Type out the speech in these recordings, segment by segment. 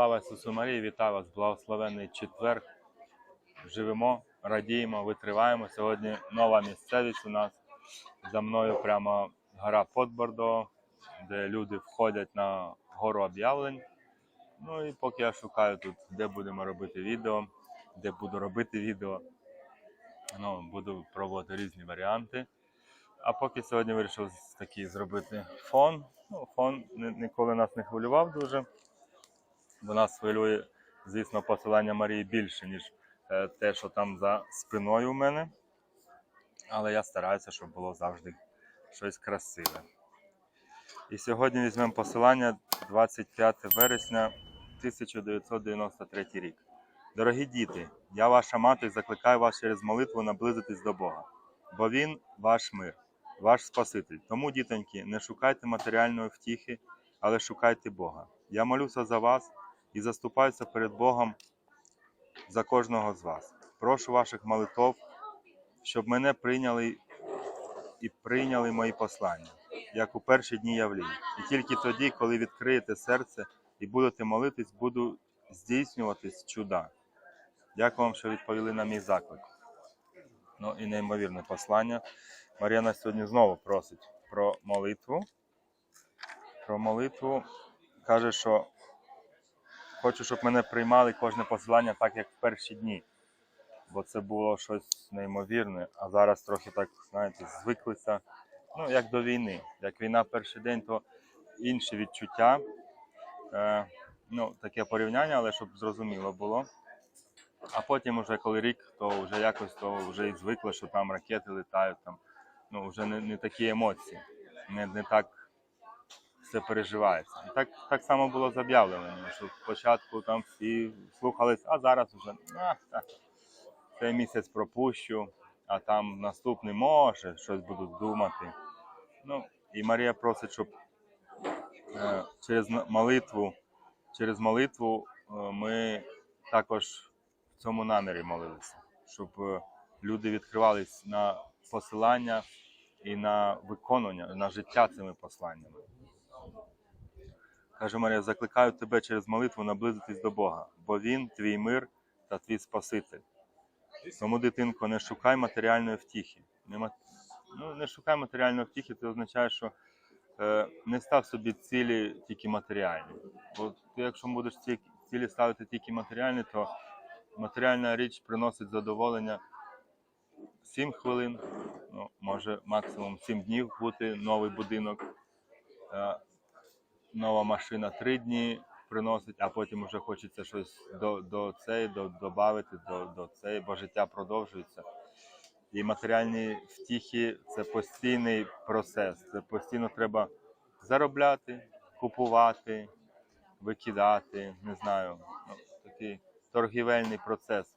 Слава Ісусу Марії, вітаю вас, благословенний четвер. Живемо, радіємо, витриваємо. Сьогодні нова місцевість у нас. За мною прямо гора Подбордо, де люди входять на гору об'явлень. Ну і поки я шукаю тут, де будемо робити відео, де буду робити відео, ну, буду пробувати різні варіанти. А поки сьогодні вирішив такий зробити фон. Ну, фон ніколи нас не хвилював дуже бо нас хвилює, звісно, посилання Марії більше, ніж е, те, що там за спиною у мене. Але я стараюся, щоб було завжди щось красиве. І сьогодні візьмемо посилання 25 вересня 1993 рік. Дорогі діти, я ваша мати закликаю вас через молитву наблизитись до Бога, бо Він ваш мир, ваш Спаситель. Тому, дітоньки, не шукайте матеріальної втіхи, але шукайте Бога. Я молюся за вас і заступаюся перед Богом за кожного з вас. Прошу ваших молитов, щоб мене прийняли і прийняли мої послання, як у перші дні явлінь. І тільки тоді, коли відкриєте серце і будете молитись, буду здійснюватись чуда. Дякую вам, що відповіли на мій заклик. Ну і неймовірне послання. Марія нас сьогодні знову просить про молитву. Про молитву каже, що хочу, щоб мене приймали кожне посилання так, як в перші дні. Бо це було щось неймовірне, а зараз трохи так, знаєте, звиклися. Ну, як до війни. Як війна перший день, то інші відчуття. Е, ну, таке порівняння, але щоб зрозуміло було. А потім, уже коли рік, то вже якось то вже і звикли, що там ракети літають, там, ну, вже не, не такі емоції, не, не так все переживається. І так, так само було з об'явленням, що спочатку там всі слухались, а зараз вже а, так, цей місяць пропущу, а там наступний може, щось будуть думати. Ну, і Марія просить, щоб е, через молитву, через молитву е, ми також в цьому намірі молилися, щоб е, люди відкривались на посилання і на виконання, на життя цими посланнями. Каже Марія, закликаю тебе через молитву наблизитись до Бога, бо Він твій мир та твій Спаситель. Тому, дитинко, не шукай матеріальної втіхи. Не, ну, не шукай матеріальної втіхи, це означає, що е, не став собі цілі тільки матеріальні. Бо ти, якщо будеш ці цілі ставити тільки матеріальні, то матеріальна річ приносить задоволення 7 хвилин, ну, може максимум 7 днів бути новий будинок. Е, нова машина 3 дні приносить, а потім вже хочеться щось до, до цей, до, додати, до, до цей, бо життя продовжується. І матеріальні втіхи це постійний процес. Це постійно треба заробляти, купувати, викидати, не знаю, ну, такий торгівельний процес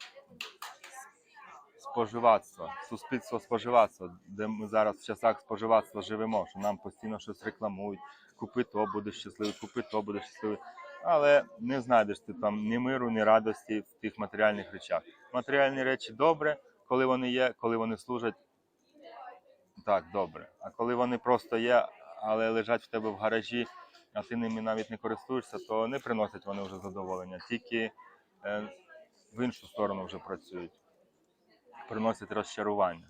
споживацтва, суспільство споживацтва, де ми зараз в часах споживацтва живемо, що нам постійно щось рекламують, купи то, будеш щасливий, купи то, будеш щасливий. Але не знайдеш ти там ні миру, ні радості в тих матеріальних речах. Матеріальні речі добре, коли вони є, коли вони служать, так, добре. А коли вони просто є, але лежать в тебе в гаражі, а ти ними навіть не користуєшся, то не приносять вони вже задоволення. Тільки е, в іншу сторону вже працюють приносять розчарування.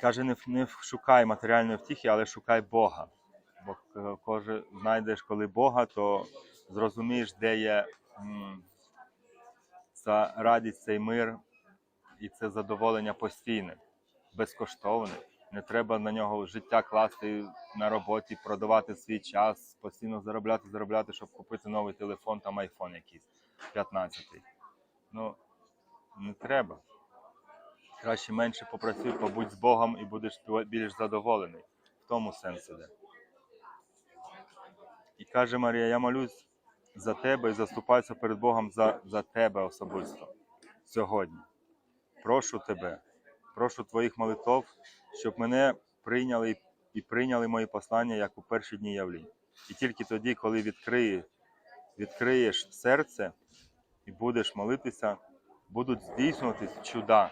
Каже, не, не шукай матеріальної втіхи, але шукай Бога. Бо к- каже, знайдеш коли Бога, то зрозумієш, де є м, ця радість, цей мир і це задоволення постійне, безкоштовне. Не треба на нього життя класти на роботі, продавати свій час, постійно заробляти, заробляти, щоб купити новий телефон, там айфон якийсь 15-й. Ну, не треба. Краще менше попрацюй, побудь з Богом і будеш більш задоволений. В тому сенс іде. І каже Марія, я молюсь за тебе і заступаюся перед Богом за, за тебе особисто сьогодні. Прошу тебе, прошу твоїх молитов, щоб мене прийняли і- прийняли мої послання, як у перші дні явлінь. І тільки тоді, коли відкриє, відкриєш серце, і будеш молитися, будуть здійснюватись чуда.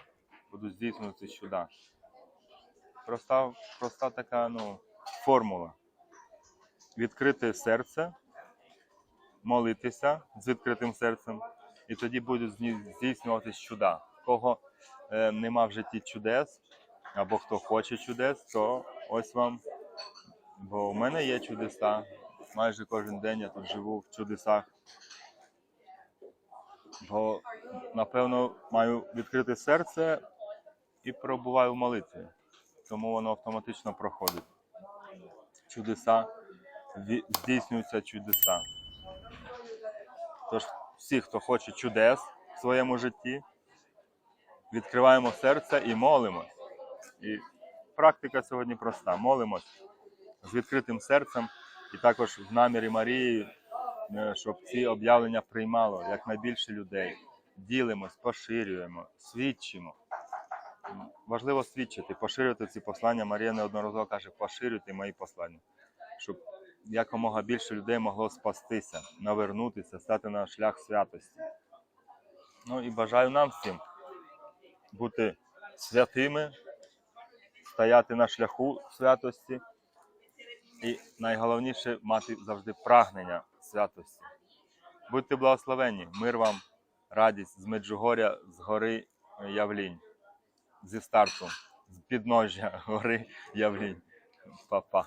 Будуть здійснюватись чуда. Проста, проста така ну, формула. Відкрити серце, молитися з відкритим серцем, і тоді будуть здійснюватись чуда. Кого е, нема в житті чудес, або хто хоче чудес, то ось вам. Бо у мене є чудеса. Майже кожен день я тут живу в чудесах. Бо, напевно, маю відкрите серце і пробуваю в молитві. Тому воно автоматично проходить. Чудеса, здійснюються чудеса. Тож всі, хто хоче чудес в своєму житті, відкриваємо серце і молимось. І практика сьогодні проста. Молимось з відкритим серцем і також в намірі Марії, щоб ці об'явлення приймало якнайбільше людей. Ділимось, поширюємо, свідчимо. Важливо свідчити, поширювати ці послання. Марія неодноразово каже, поширюйте мої послання, щоб якомога більше людей могло спастися, навернутися, стати на шлях святості. Ну і бажаю нам всім бути святими, стояти на шляху святості. І найголовніше мати завжди прагнення святості. Будьте благословенні, мир вам, радість з Меджугоря, з гори Явлінь, зі старту, з підножжя гори Явлінь. Па-па.